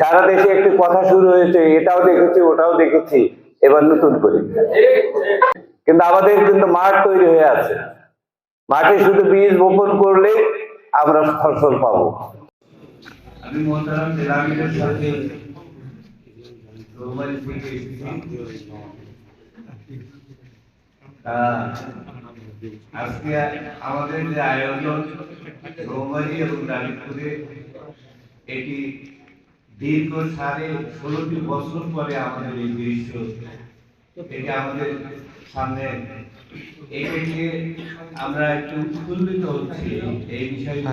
সারা দেশে একটি কথা শুরু হয়েছে, এটাও দেখেছি, ওটাও দেখেছি, এবার নতুন করে। কিন্তু আমাদের কিন্তু মাঠ তৈরি হয়ে আছে। মাঠে শুধু বীজ বপন করলে আমরা ফসল পাবো। আমাদের যে আয়োজন এটি দীর্ঘ সাড়ে ষোলোটি বছর পরে আমাদের এই দৃশ্য এটি আমাদের সামনে নিয়ে আমরা একটু উৎফুল্লিত হচ্ছি এই বিষয়টি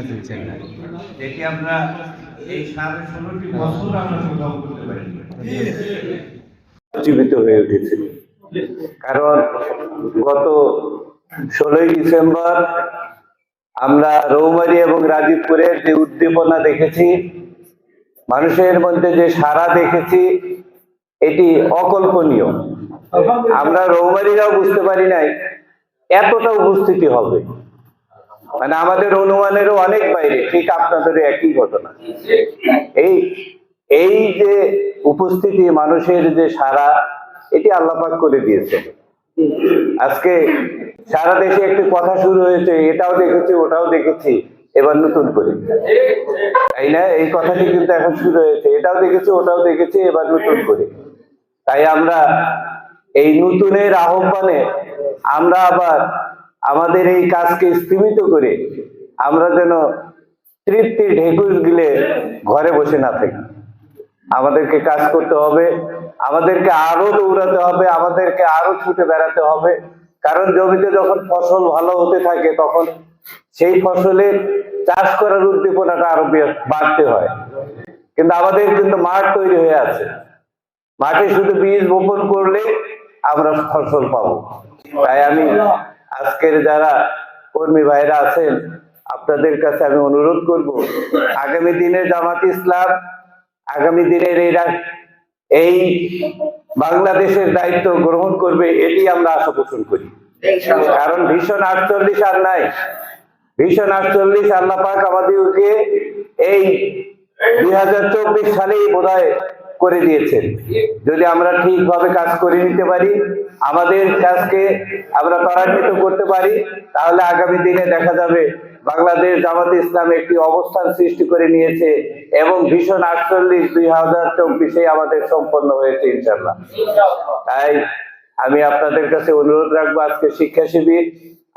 দেখি আমরা এই সাড়ে ষোলোটি বছর আমরা কোথাও করতে পারি জীবিত হয়ে উঠেছে। কারণ গত ষোলোই ডিসেম্বর আমরা রৌমারি এবং রাজীবপুরের যে উদ্দীপনা দেখেছি মানুষের মধ্যে যে সারা দেখেছি, এটি অকল্পনীয়। আমরা রৌমারিরাও বুঝতে পারি নাই এতটা উপস্থিতি হবে। মানে আমাদের অনুমানেরও অনেক বাইরে, ঠিক আপনাদের একই ঘটনা। এই এই যে উপস্থিতি, মানুষের যে সারা, এটি আল্লাপাক করে দিয়েছে আজকে সারা দেশে একটি কথা শুরু হয়েছে, এটাও দেখেছি, ওটাও দেখেছি। এবার নতুন করে। তাই না? এই কথাটি কিন্তু এখন শুরু হয়েছে। এটাও দেখেছি, ওটাও দেখেছি, এবার নতুন করে। তাই আমরা এই নতুনের আহ্বানে আমরা আবার আমাদের এই কাজকে স্থিমিত করে আমরা যেন তৃপ্তি ঢেকুর গিলে ঘরে বসে না থাকি। আমাদেরকে কাজ করতে হবে, আমাদেরকে আরও দৌড়াতে হবে, আমাদেরকে আরও ছুটে বেড়াতে হবে। কারণ জমিতে যখন ফসল ভালো হতে থাকে, তখন সেই ফসলের চাষ করার উদ্দীপনাটা আরও বাড়তে হয়। কিন্তু আমাদের কিন্তু মাঠ তৈরি হয়ে আছে। মাঠে শুধু বীজ বপন করলে আমরা ফসল পাবো। তাই আমি আজকের যারা কর্মী ভাইরা আছেন আপনাদের কাছে আমি অনুরোধ করব আগামী দিনে জামাত ইসলাম আগামী দিনের এই এই বাংলাদেশের দায়িত্ব গ্রহণ করবে এটি আমরা আশা পোষণ করি। কারণ ভীষণ আটচল্লিশ আর নাই। ভীষণ আটচল্লিশ আল্লাহ পাক আমাদেরকে এই দুই হাজার চব্বিশ সালেই বোধ করে দিয়েছেন। যদি আমরা ঠিকভাবে কাজ করে নিতে পারি, আমাদের কাজকে আমরা ত্বরান্বিত করতে পারি, তাহলে আগামী দিনে দেখা যাবে বাংলাদেশ জামাত ইসলাম একটি অবস্থান সৃষ্টি করে নিয়েছে এবং ভীষণ আটচল্লিশ দুই হাজার চব্বিশে আমাদের সম্পন্ন হয়েছে ইনশাল্লাহ তাই আমি আপনাদের কাছে অনুরোধ রাখব আজকে শিক্ষা শিবির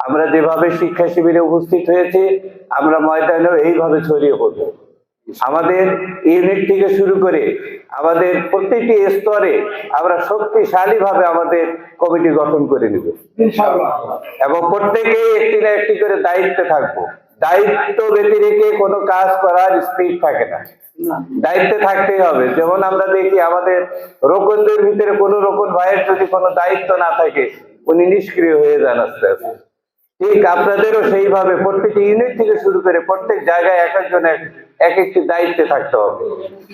আমরা যেভাবে শিক্ষা শিবিরে উপস্থিত হয়েছি আমরা ময়দানেও এইভাবে ছড়িয়ে পড়ব। আমাদের ইউনিট থেকে শুরু করে আমাদের প্রত্যেকটি স্তরে আমরা শক্তিশালী ভাবে আমাদের কমিটি গঠন করে নিব। এবং প্রত্যেকে একটি না একটি করে দায়িত্বে থাকব। দায়িত্ব ব্যতি রেখে কোনো কাজ করার স্পিড থাকে না। দায়িত্বে থাকতেই হবে। যেমন আমরা দেখি আমাদের রোকনদের ভিতরে কোনো রকম ভাইয়ের যদি কোনো দায়িত্ব না থাকে উনি নিষ্ক্রিয় হয়ে যান আস্তে আস্তে। ঠিক আপনাদেরও সেইভাবে প্রত্যেকটি ইউনিট থেকে শুরু করে প্রত্যেক জায়গায় এক একজন এক এক একটি দায়িত্বে থাকতে হবে।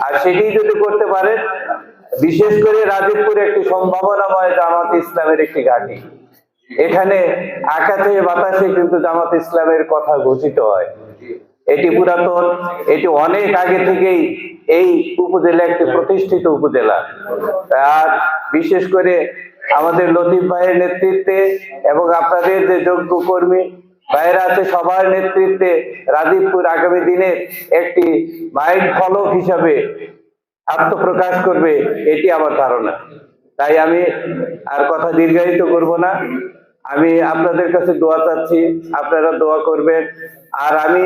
আর সেটি যদি করতে পারেন, বিশেষ করে রাজীবপুর একটি সম্ভাবনাময় জামাত ইসলামের একটি ঘাঁটি। এখানে আকাশে বাতাসে কিন্তু জামাত ইসলামের কথা ঘোষিত হয়। এটি পুরাতন, এটি অনেক আগে থেকেই এই উপজেলা একটি প্রতিষ্ঠিত উপজেলা। আর বিশেষ করে আমাদের লতিফ ভাইয়ের নেতৃত্বে এবং আপনাদের যে যোগ্য কর্মী ভাইয়েরা আছে সবার নেতৃত্বে রাজীবপুর আগামী দিনে একটি মাইন্ড ফলক হিসাবে আত্মপ্রকাশ করবে, এটি আমার ধারণা। তাই আমি আর কথা দীর্ঘায়িত করব না। আমি আপনাদের কাছে দোয়া চাচ্ছি, আপনারা দোয়া করবেন। আর আমি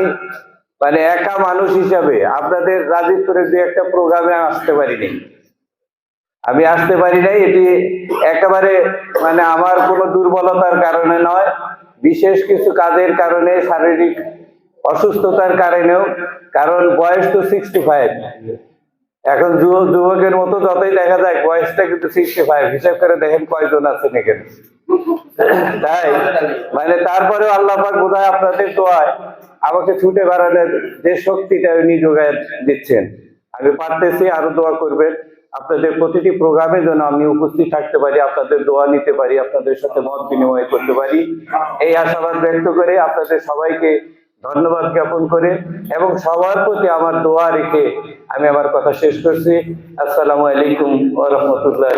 মানে একা মানুষ হিসাবে আপনাদের রাজীবপুরের দু একটা প্রোগ্রামে আসতে পারিনি। আমি আসতে পারি নাই, এটি একেবারে মানে আমার কোনো দুর্বলতার কারণে নয়, বিশেষ কিছু কাজের কারণে, শারীরিক অসুস্থতার কারণেও, কারণ বয়স তো সিক্সটি ফাইভ এখন যুবক যুবকের মতো যতই দেখা যায় বয়সটা কিন্তু সিক্সটি ফাইভ হিসাব করে দেখেন কয়জন আছেন এখানে। তাই মানে তারপরে আল্লাহ পাক বোধহয় আপনাদের দোয়ায় আমাকে ছুটে বেড়ানোর যে শক্তিটা উনি যোগায় দিচ্ছেন। আমি পারতেছি, আরও দোয়া করবেন। আপনাদের প্রতিটি প্রোগ্রামের জন্য আমি উপস্থিত থাকতে পারি, আপনাদের দোয়া নিতে পারি, আপনাদের সাথে মত বিনিময় করতে পারি। এই আশাবাদ ব্যক্ত করে আপনাদের সবাইকে ধন্যবাদ জ্ঞাপন করে এবং সবার প্রতি আমার দোয়া রেখে আমি আমার কথা শেষ করছি। আসসালামু আলাইকুম আহমতুল্লাহ